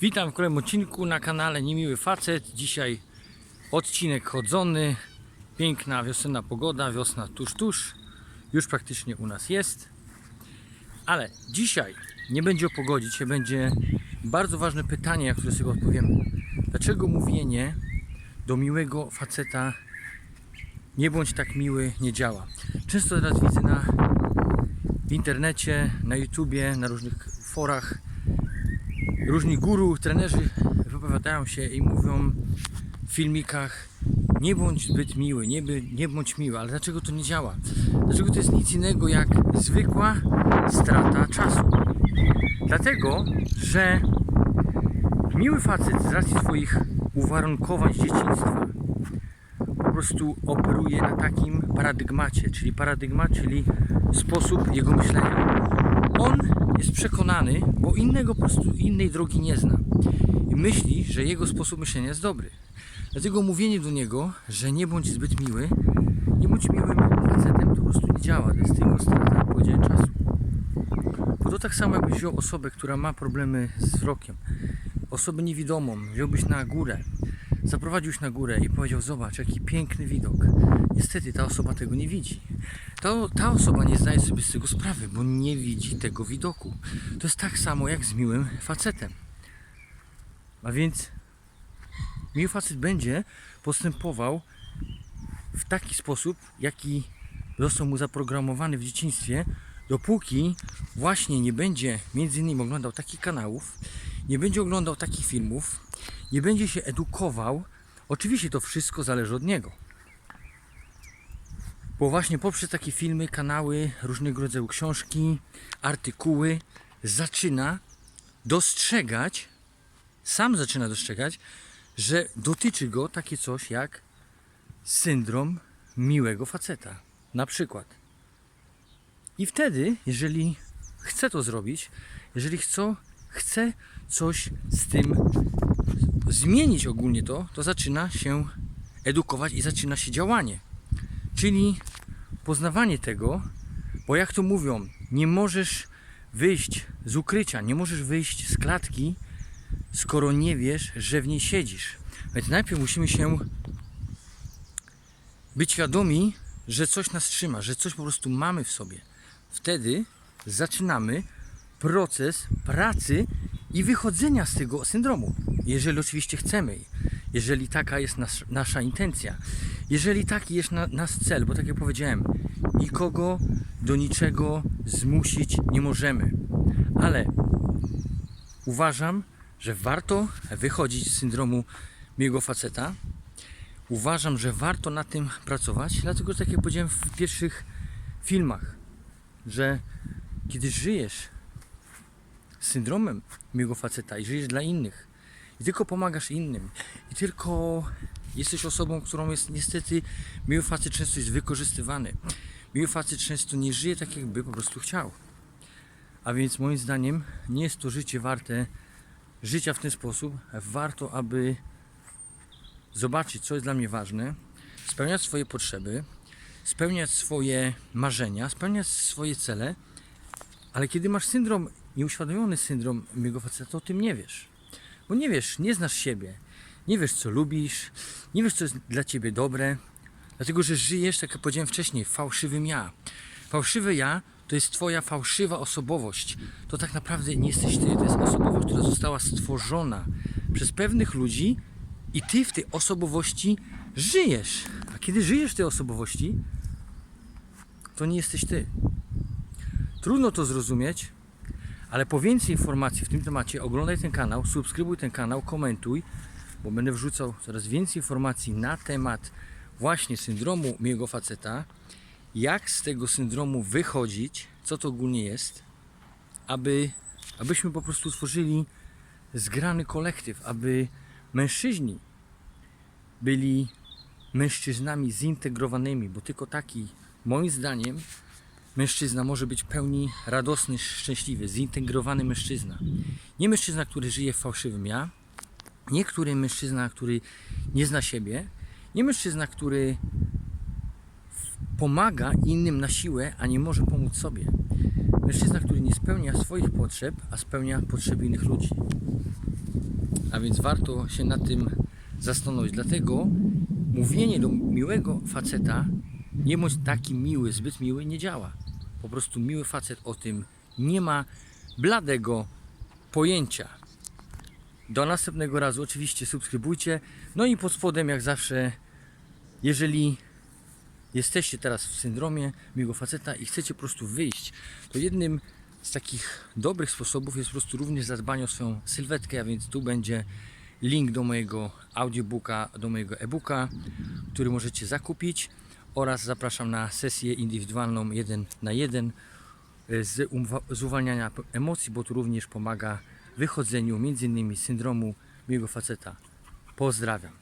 Witam w kolejnym odcinku na kanale Niemiły Facet. Dzisiaj odcinek chodzony. Piękna wiosenna pogoda, wiosna tuż, tuż. Już praktycznie u nas jest. Ale dzisiaj nie będzie o pogodzie, dzisiaj będzie bardzo ważne pytanie, na które sobie odpowiemy. Dlaczego mówienie do miłego faceta nie bądź tak miły nie działa? Często teraz widzę na w internecie, na YouTubie, na różnych forach różni guru, trenerzy wypowiadają się i mówią w filmikach nie bądź zbyt miły, nie, by, nie bądź miły, ale dlaczego to nie działa? Dlaczego to jest nic innego jak zwykła strata czasu? Dlatego, że miły facet z racji swoich uwarunkowań z dzieciństwa po prostu operuje na takim paradygmacie, czyli paradygmat, czyli sposób jego myślenia. On jest przekonany, bo innego po prostu innej drogi nie zna. I myśli, że jego sposób myślenia jest dobry. Dlatego mówienie do niego, że nie bądź zbyt miły, nie bądź miłym facetem, to po prostu nie działa. To jest tylko strata, powiedziałem, czasu. Bo to tak samo jakbyś wziął osobę, która ma problemy z wzrokiem, osobę niewidomą, wziąłbyś na górę, zaprowadziłś na górę i powiedział, zobacz, jaki piękny widok. Niestety ta osoba tego nie widzi. To, ta osoba nie zdaje sobie z tego sprawy, bo nie widzi tego widoku. To jest tak samo jak z miłym facetem. A więc miły facet będzie postępował w taki sposób, jaki został mu zaprogramowany w dzieciństwie, dopóki właśnie nie będzie między innymi oglądał takich kanałów, nie będzie oglądał takich filmów, nie będzie się edukował. Oczywiście to wszystko zależy od niego. Bo właśnie poprzez takie filmy, kanały, różnego rodzaju książki, artykuły zaczyna dostrzegać, sam zaczyna dostrzegać, że dotyczy go takie coś jak syndrom miłego faceta. Na przykład. I wtedy, jeżeli chce to zrobić, jeżeli chce, chce coś z tym zmienić ogólnie to, to zaczyna się edukować i zaczyna się działanie. Czyli poznawanie tego, bo jak to mówią, nie możesz wyjść z ukrycia, nie możesz wyjść z klatki, skoro nie wiesz, że w niej siedzisz. Więc najpierw musimy się być świadomi, że coś nas trzyma, że coś po prostu mamy w sobie. Wtedy zaczynamy proces pracy i wychodzenia z tego syndromu. Jeżeli oczywiście chcemy, jeżeli taka jest nas, nasza intencja, jeżeli taki jest na, nasz cel, bo tak jak powiedziałem, nikogo do niczego zmusić nie możemy, ale uważam, że warto wychodzić z syndromu miłego faceta. Uważam, że warto na tym pracować, dlatego tak jak powiedziałem w pierwszych filmach, że kiedy żyjesz syndromem miłego faceta i żyjesz dla innych i tylko pomagasz innym i tylko jesteś osobą, którą jest niestety miły facet często jest wykorzystywany. Miły facet często nie żyje tak, jakby po prostu chciał. A więc moim zdaniem nie jest to życie warte życia w ten sposób. Warto, aby zobaczyć, co jest dla mnie ważne, spełniać swoje potrzeby, spełniać swoje marzenia, spełniać swoje cele, ale kiedy masz syndrom, nieuświadomiony syndrom miłego faceta, to o tym nie wiesz. Bo nie wiesz, nie znasz siebie, nie wiesz, co lubisz, nie wiesz, co jest dla ciebie dobre, dlatego że żyjesz, tak jak powiedziałem wcześniej, fałszywym ja. Fałszywe ja to jest twoja fałszywa osobowość. To tak naprawdę nie jesteś ty, to jest osobowość, która została stworzona przez pewnych ludzi i ty w tej osobowości żyjesz. A kiedy żyjesz w tej osobowości, to nie jesteś ty. Trudno to zrozumieć, ale po więcej informacji w tym temacie oglądaj ten kanał, subskrybuj ten kanał, komentuj, bo będę wrzucał coraz więcej informacji na temat właśnie syndromu miłego faceta, jak z tego syndromu wychodzić, co to ogólnie jest, aby, abyśmy po prostu stworzyli zgrany kolektyw, aby mężczyźni byli mężczyznami zintegrowanymi, bo tylko taki, moim zdaniem, mężczyzna może być pełni radosny, szczęśliwy, zintegrowany mężczyzna. Nie mężczyzna, który żyje w fałszywym ja, nie który mężczyzna, który nie zna siebie, nie mężczyzna, który pomaga innym na siłę, a nie może pomóc sobie. Mężczyzna, który nie spełnia swoich potrzeb, a spełnia potrzeby innych ludzi. A więc warto się nad tym zastanowić. Dlatego mówienie do miłego faceta, nie bądź taki miły, zbyt miły, nie działa. Po prostu miły facet o tym nie ma bladego pojęcia. Do następnego razu oczywiście subskrybujcie. No i pod spodem jak zawsze, jeżeli jesteście teraz w syndromie miłego faceta i chcecie po prostu wyjść, to jednym z takich dobrych sposobów jest po prostu również zadbanie o swoją sylwetkę, a więc tu będzie link do mojego audiobooka, do mojego e-booka, który możecie zakupić oraz zapraszam na sesję indywidualną 1 na 1 z, umwa- z uwalniania emocji, bo tu również pomaga wychodzeniu m.in. z syndromu miłego faceta. Pozdrawiam.